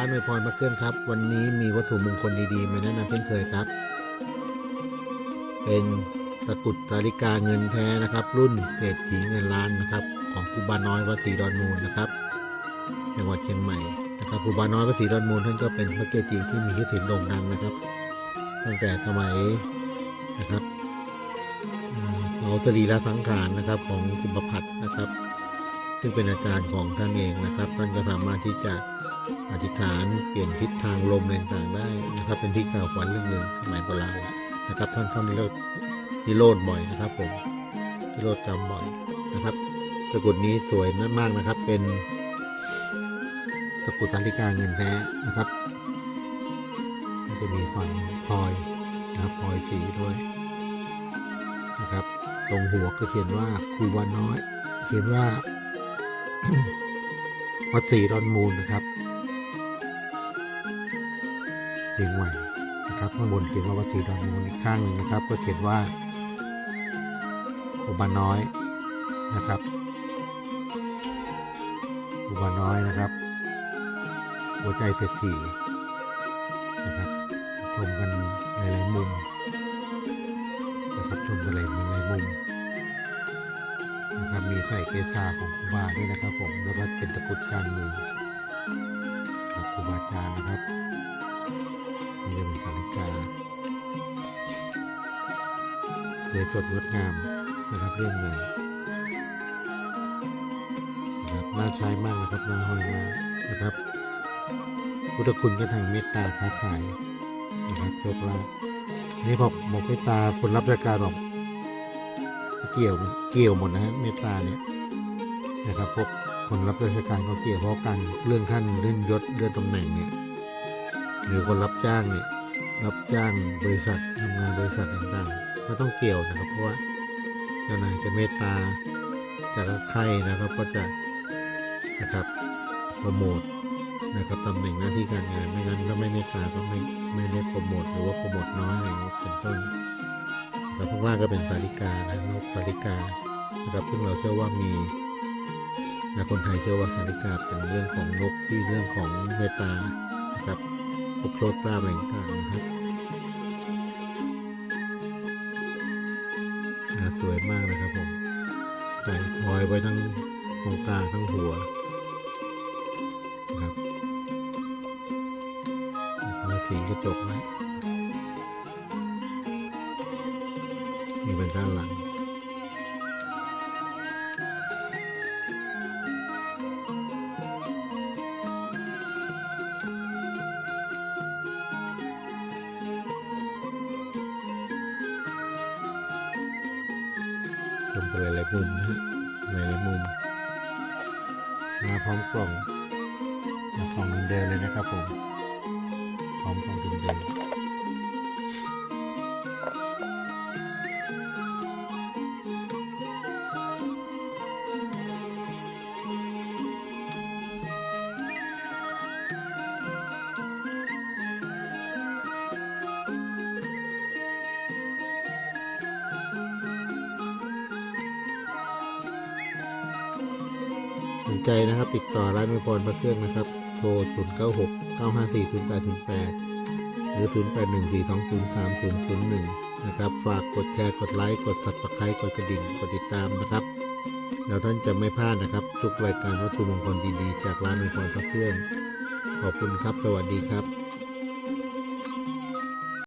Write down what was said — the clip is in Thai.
านอวยพรพระเครื่องครับ วันนี้มีวัตถุมงคลดีๆมาแนะนำเช่นเคยครับ เป็นตะกุดสาริกาเงินแท้นะครับ รุ่นเศรษฐีเงินล้านนะครับ ของครูบาน้อยวัดศรีดอนมูลนะครับจังหวัดเชียงใหม่นะครับครูบาน้อยวัดศรีดอนมูลท่านก็เป็นพระเกจิที่มีชื่อเสียงโด่งดังนะครับ ตั้งแต่สมัยนะครับเอาตรีละสังขารนะครับของกุมภพัฒน์นะครับ ซึ่งเป็นอาจารย์ของท่านเองนะครับท่านก็สามารถที่จะ อธิษฐานเปลี่ยนทิศทางลมต่างๆได้นะครับ เป็นที่กล่าวขวัญเรื่องหนึ่งสมัยโบราณนะครับ ท่านเข้านิโรธนิโรธบ่อยนะครับผมนิโรธจำบ่อยนะครับตะกุดนี้สวยมากนะครับ เป็นตะกุดสาริกาเงินแท้นะครับจะมีฝังพลอยนะครับพลอยสีด้วยนะครับ ตรงหัวก็เขียนว่าครูบาน้อย เขียนว่าวัดศรีดอนมูลนะครับ เชียงใหม่นะครับข้างบนเขียนว่าวัดศรีดอนมูลอีกข้างหนึ่งนะครับ ก็เขียนว่าอุบาน้อยนะครับอุบาน้อยนะครับ หัวใจเศรษฐีนะครับชมกันหลายๆมุมนะครับชมกันหลายๆมุมนะครับมีใส่เกษาของครูบาด้วยนะครับผมแล้วก็เป็นตะกุดการมือครับครูบาอาจารย์นะครับ นี่จะเป็นสาริกาเลยสดงดงามนะครับเรื่องเงินนะครับน่าใช้มากนะครับน่าห้อยมากนะครับ พุทธคุณก็ทางเมตตาค้าขายนะครับโชคลาภนี่บอกบอกเมตตาคนรับราชการบอกเกี่ยวเกี่ยวหมดนะฮะเมตตาเนี่ยนะครับพวกคนรับราชการก็เกี่ยวเพราะการเรื่องขั้นเลื่อนยศเลื่อนตำแหน่งเนี่ย หรือคนรับจ้างเนี่ยรับจ้างบริษัททำงานบริษัทต่างๆ ก็ต้องเกี่ยวนะครับ เพราะว่าเจ้านายจะเมตตาจากใครนะครับก็จะนะครับโปรโมทนะครับตำแหน่งหน้าที่การงานไม่งั้นถ้าไม่เมตตาก็ไม่ไม่ได้โปรโมทหรือว่าโปรโมทน้อยอะไรต่างนี้เป็นต้นครับข้างล่าก็เป็นสาริกานะนกสาริกานะครับซึ่งเราเชื่อว่ามีนะคนไทยเชื่อว่าสาริกาเป็นเรื่องของนกที่เรื่องของเมตตานะครับ พวกโครดปลาอะไรต่างๆนะครับสวยมากนะครับผมใส่พลอยไว้ทั้งตรงกลางทั้งหัวนะครับพลอยสีกระจกไว้นี่เป็นด้านหลัง มกันหลายๆมุมนะหลายๆมุม มาพร้อมกล่องมาของเดินเลยนะครับผม นใจนะครับ ติดต่อร้านมือพรพระเครื่องนะครับ โทร 0 9 6 9 5 4 0 8 0 8 หรือ 0 8 1 4 2 0 3 0 0 1 นะครับ ฝากกดแชร์กดไลค์ กดสับสไครต์กดกระดิ่ง กดติดตามนะครับเราท่านจะไม่พลาดนะครับ ทุกรายการวัตถุมงคลดีๆ จากร้านมือพรพระเครื่อง ขอบคุณครับ สวัสดีครับ